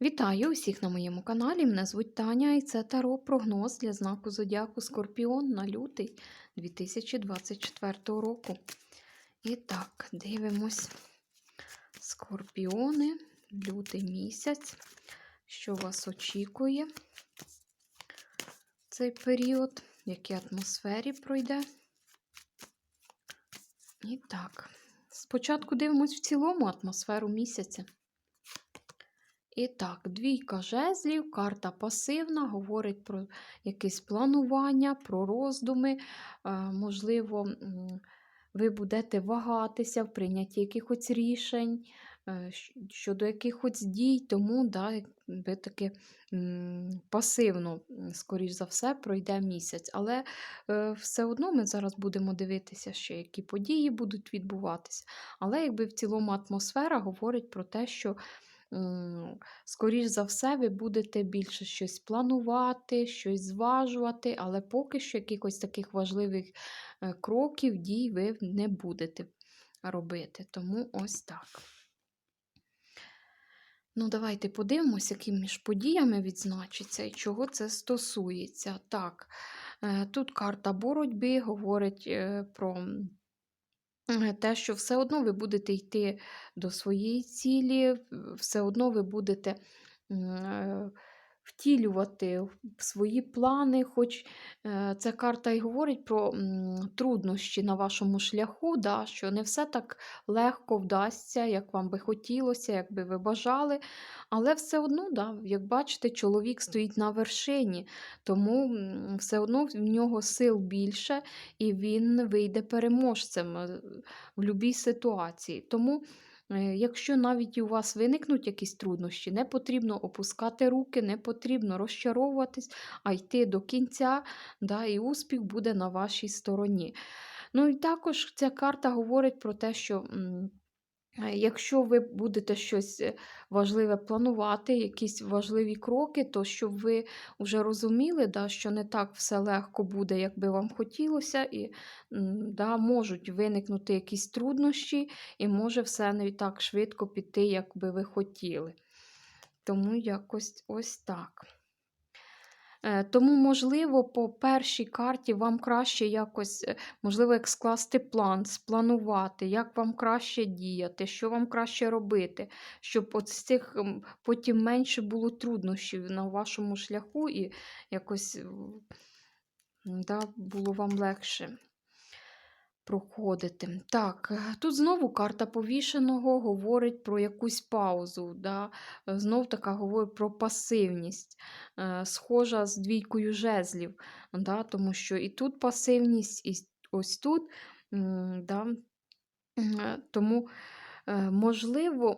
Вітаю усіх на моєму каналі. Мене звуть Таня і це таро прогноз для знаку Зодіаку Скорпіон на лютий 2024 року. І так, дивимось скорпіони, лютий місяць, що вас очікує цей період, в якій атмосфері пройде. І так, спочатку дивимось в цілому атмосферу місяця. І так, двійка жезлів, карта пасивна, говорить про якесь планування, про роздуми. Е, Можливо, ви будете вагатися в прийнятті якихось рішень е, щодо якихось дій, тому да, ви таки пасивно, скоріш за все, пройде місяць. Але е, все одно ми зараз будемо дивитися, ще які події будуть відбуватися. Але якби в цілому атмосфера говорить про те, що скоріш за все, ви будете більше щось планувати, щось зважувати, але поки що якихось таких важливих е, кроків, дій ви не будете робити. Тому ось так. Ну, давайте подивимося, які між подіями відзначиться і чого це стосується. Так, е, тут карта боротьби говорить е, про те, що все одно ви будете йти до своєї цілі, все одно ви будете е, втілювати в свої плани, хоч е, ця карта і говорить про труднощі на вашому шляху, да, що не все так легко вдасться, як вам би хотілося, як би ви бажали. Але все одно, да, як бачите, чоловік стоїть на вершині, тому все одно в нього сил більше, і він вийде переможцем е, в будь-якій ситуації. Тому, якщо навіть у вас виникнуть якісь труднощі, не потрібно опускати руки, не потрібно розчаровуватись, а йти до кінця, да, і успіх буде на вашій стороні. Ну і також ця карта говорить про те, що. Е, Якщо ви будете щось е, важливе планувати, якісь важливі кроки, то щоб ви вже розуміли, да, що не так все легко буде, як би вам хотілося, і да, можуть виникнути якісь труднощі, і може все не так швидко піти, як би ви хотіли. Тому якось ось так. Е, Тому, можливо, по першій карті вам краще якось, е, можливо, як скласти план, спланувати, як вам краще діяти, що вам краще робити, щоб от з цих потім менше було труднощів на вашому шляху і якось да, було вам легше проходити. Так, е, тут знову карта повішеного говорить про якусь паузу. Да? е, Знов така говорить про пасивність, е, схожа з двійкою жезлів, да? тому що і тут пасивність, і ось тут. Да? Тому, можливо,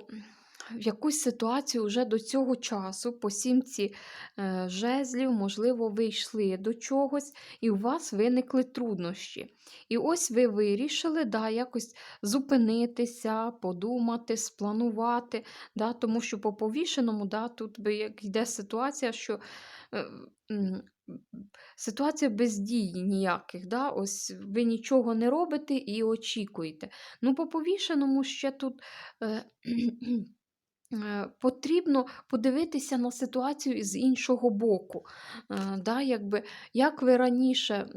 в якусь ситуацію вже до цього часу, по сімці е, жезлів, можливо, ви йшли до чогось, і у вас виникли труднощі. І ось ви вирішили да, якось зупинитися, подумати, спланувати. Да, тому що по повішеному да, тут би як йде ситуація, що е, ситуація без дій ніяких. Да, ось ви нічого не робите і очікуєте. Ну, по повішеному ще тут. Е, Потрібно подивитися на ситуацію з іншого боку. Е, Да, якби, як ви раніше,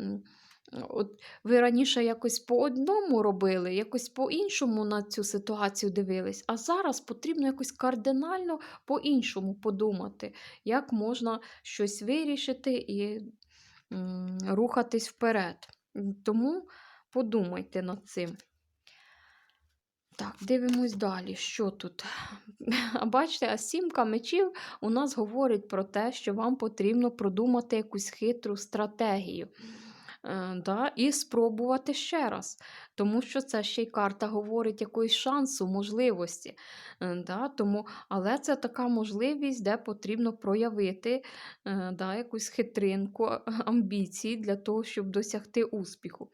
от ви раніше якось по одному робили, якось по-іншому на цю ситуацію дивились, а зараз потрібно якось кардинально по-іншому подумати, як можна щось вирішити і рухатись вперед. Тому подумайте над цим. Так, дивимось далі. Що тут? Бачите, а сімка мечів у нас говорить про те, що вам потрібно продумати якусь хитру стратегію. Е, да, і спробувати ще раз. Тому що це ще й карта говорить якоїсь шансу, можливості. Е, да, тому, але це така можливість, де потрібно проявити е, да, якусь хитринку, амбіції для того, щоб досягти успіху.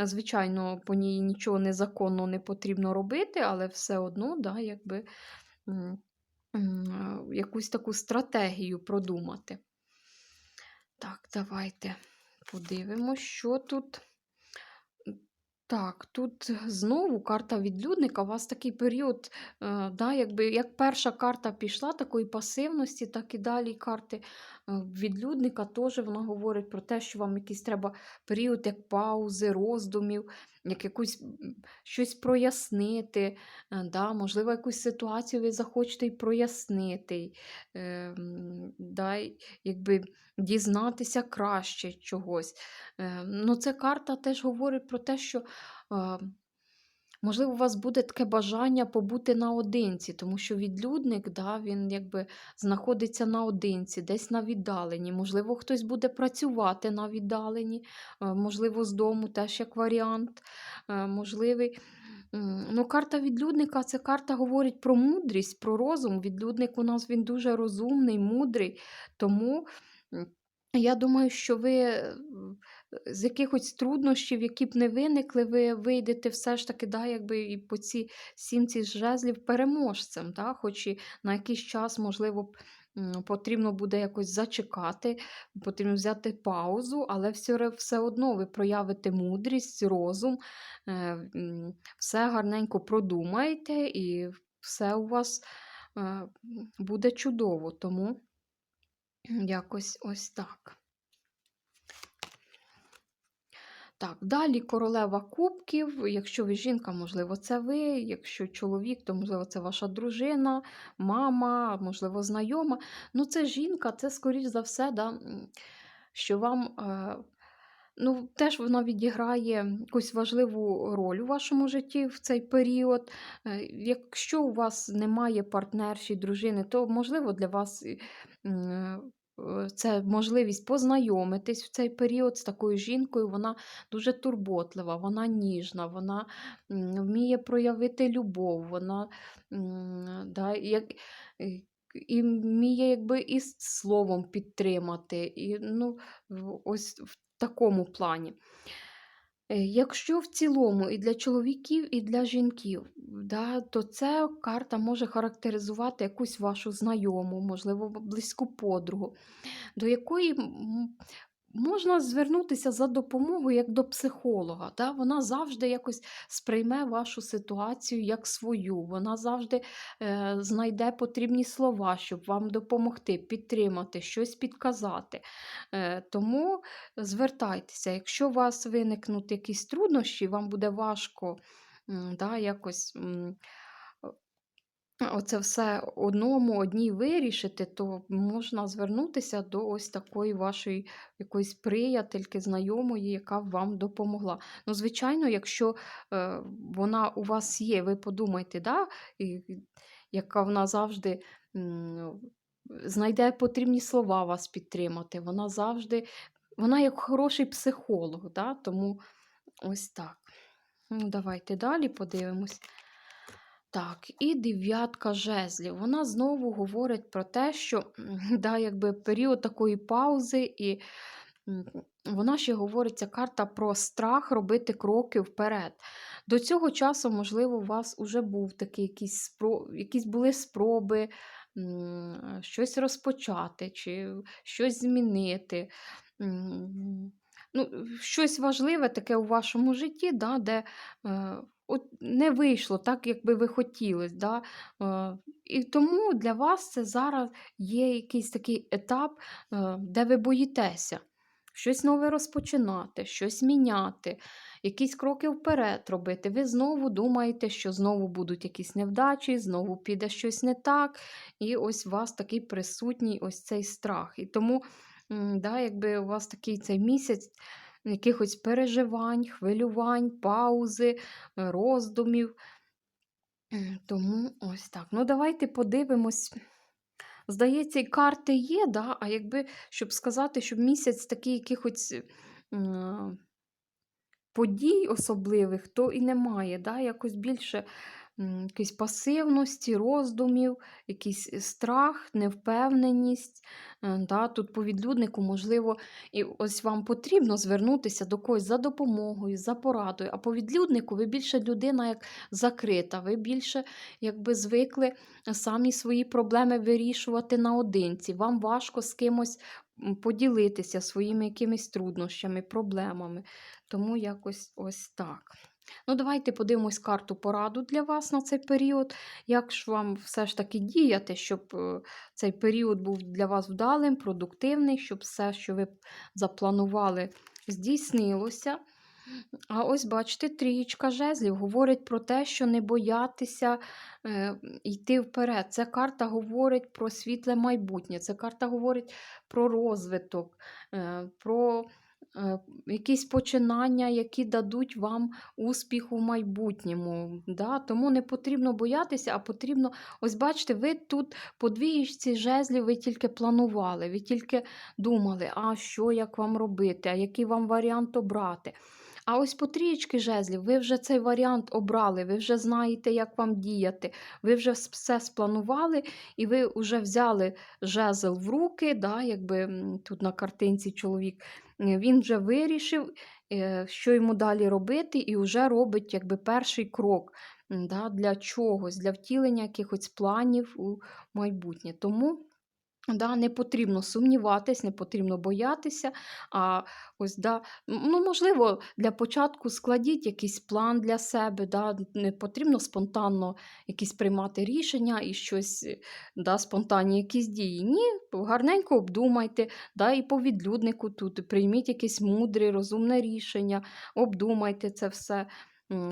Е, Звичайно, по ній нічого незаконно не потрібно робити, але все одно, да, якби е, якусь таку стратегію продумати. Так, давайте подивимося, що тут. Так, тут знову карта відлюдника. У вас такий період, е, да, якби як перша карта пішла такої пасивності, так і далі карти відлюдника теж вона говорить про те, що вам якийсь треба період як паузи, роздумів, як якусь щось прояснити. е, Да, можливо, якусь ситуацію ви захочете і прояснити, е, да, якби дізнатися краще чогось. Е, Ну, ця карта теж говорить про те, що, е, можливо, у вас буде таке бажання побути наодинці, тому що відлюдник, да, він якби знаходиться наодинці, десь на віддаленні. Можливо, хтось буде працювати на віддаленні, е, можливо, з дому теж як варіант. е, Можливий. Ну, карта відлюдника це карта говорить про мудрість, про розум. Відлюдник у нас він дуже розумний, мудрий. Тому я думаю, що ви з якихось труднощів, які б не виникли, ви вийдете все ж таки, да, якби і по цій сімці жезлів переможцем. Да? Хоч і на якийсь час, можливо, потрібно буде якось зачекати, потрібно взяти паузу, але все, все одно ви проявите мудрість, розум, е, все гарненько продумаєте, і все у вас е, буде чудово. Тому якось ось так. Так, далі королева кубків. Якщо ви жінка, можливо, це ви. Якщо чоловік, то, можливо, це ваша дружина, мама, можливо, знайома. Ну, це жінка, це, скоріш за все, да, що вам. Е, Ну, теж вона відіграє якусь важливу роль у вашому житті в цей період. Е, Якщо у вас немає партнерші, дружини, то можливо для вас це можливість познайомитись в цей період з такою жінкою. Вона дуже турботлива, вона ніжна, вона вміє проявити любов, вона да, як, е, і вміє якби і словом підтримати. І, ну, ось в такому плані. Е, Якщо в цілому і для чоловіків, і для жінків, да, то ця карта може характеризувати якусь вашу знайому, можливо, близьку подругу, до якої можна звернутися за допомогою як до психолога. Да? Вона завжди якось сприйме вашу ситуацію як свою. Вона завжди е, знайде потрібні слова, щоб вам допомогти, підтримати, щось підказати. Е, тому звертайтеся, якщо у вас виникнуть якісь труднощі, вам буде важко да, якось. Оце все одному одній вирішити, то можна звернутися до ось такої вашої якоїсь приятельки, знайомої, яка вам допомогла. Ну, звичайно, якщо е, вона у вас є, ви подумайте, да, і яка вона завжди м, знайде потрібні слова вас підтримати. Вона завжди, вона як хороший психолог, да, тому ось так. Ну, давайте далі подивимось. Так, і дев'ятка жезлів. Вона знову говорить про те, що да, якби період такої паузи, і вона ще говорить, ця карта про страх робити кроки вперед. До цього часу, можливо, у вас уже був такий якісь, спро... якісь були спроби щось розпочати, чи щось змінити. Ну, щось важливе таке у вашому житті, да, де е, от не вийшло так, як би ви хотіли. Да? Е, і тому для вас це зараз є якийсь такий етап, е, де ви боїтеся щось нове розпочинати, щось міняти, якісь кроки вперед робити. Ви знову думаєте, що знову будуть якісь невдачі, знову піде щось не так. І ось у вас такий присутній ось цей страх. І тому, да, якби у вас такий цей місяць якихось переживань, хвилювань, паузи, роздумів. Тому ось так. Ну, давайте подивимось. Здається, і карти є, да? а якби, щоб сказати, щоб місяць такий якихось подій особливих, то і немає. Да? Якось більше м, якоїсь пасивності, роздумів, якийсь е, страх, невпевненість. Е, Да? Тут по відлюднику, можливо, і ось вам потрібно звернутися до когось за допомогою, за порадою. А по відлюднику ви більше людина як закрита, ви більше якби звикли самі свої проблеми вирішувати наодинці. Вам важко з кимось поділитися своїми якимись труднощами, проблемами. Тому якось ось так. Ну, давайте подивимось карту пораду для вас на цей період. Як ж вам все ж таки діяти, щоб е, цей період був для вас вдалим, продуктивний, щоб все, що ви запланували, здійснилося. А ось, бачите, трієчка жезлів говорить про те, що не боятися е, йти вперед. Ця карта говорить про світле майбутнє, ця карта говорить про розвиток, е, про якісь починання, які дадуть вам успіх у майбутньому. Да? Тому не потрібно боятися, а потрібно, ось бачите, ви тут по двієчці жезлів ви тільки планували, ви тільки думали, а що, як вам робити, а який вам варіант обрати. А ось по трієчки жезлів, ви вже цей варіант обрали, ви вже знаєте, як вам діяти, ви вже все спланували, і ви вже взяли жезл в руки, да, якби тут на картинці чоловік, е, він вже вирішив, е, що йому далі робити, і вже робить якби перший крок да, для чогось, для втілення якихось планів у майбутнє. Тому. Да, не потрібно сумніватись, не потрібно боятися. А ось, да, ну, можливо, для початку складіть якийсь план для себе. Да, не потрібно спонтанно якісь приймати рішення і щось, е, да, спонтанні якісь дії. Ні, гарненько обдумайте, да, і по відлюднику тут прийміть якесь мудре, розумне рішення, обдумайте це все,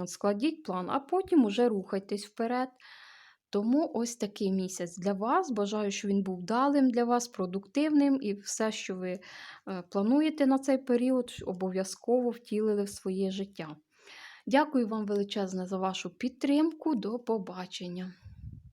складіть план, а потім уже рухайтесь вперед. Тому ось такий місяць для вас. Бажаю, щоб він був вдалим для вас, продуктивним, і все, що ви е, плануєте на цей період, обов'язково втілили в своє життя. Дякую вам величезне за вашу підтримку. До побачення!